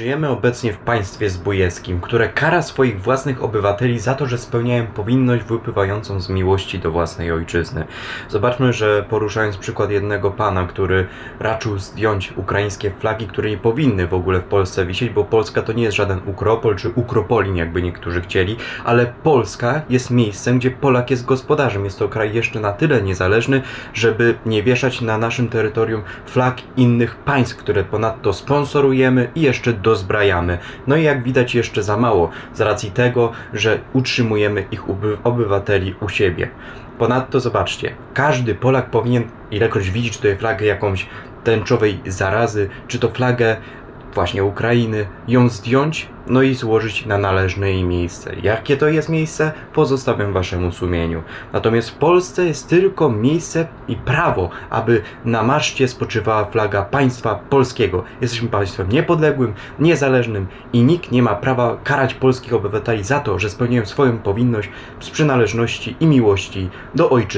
Żyjemy obecnie w państwie zbójeckim, które kara swoich własnych obywateli za to, że spełniają powinność wypływającą z miłości do własnej ojczyzny. Zobaczmy, że poruszając przykład jednego pana, który raczył zdjąć ukraińskie flagi, które nie powinny w ogóle w Polsce wisieć, bo Polska to nie jest żaden Ukropol czy Ukropolin, jakby niektórzy chcieli, ale Polska jest miejscem, gdzie Polak jest gospodarzem. Jest to kraj jeszcze na tyle niezależny, żeby nie wieszać na naszym terytorium flag innych państw, które ponadto sponsorujemy i jeszcze dozbrajamy. No i jak widać jeszcze za mało, z racji tego, że utrzymujemy ich obywateli u siebie. Ponadto zobaczcie, każdy Polak powinien, ilekroć widzi tutaj flagę jakąś tęczowej zarazy, czy to flagę właśnie Ukrainy, ją zdjąć, no i złożyć na należne jej miejsce. Jakie to jest miejsce, pozostawiam waszemu sumieniu. Natomiast w Polsce jest tylko miejsce i prawo, aby na maszcie spoczywała flaga państwa polskiego. Jesteśmy państwem niepodległym, niezależnym i nikt nie ma prawa karać polskich obywateli za to, że spełniają swoją powinność z przynależności i miłości do ojczyzny.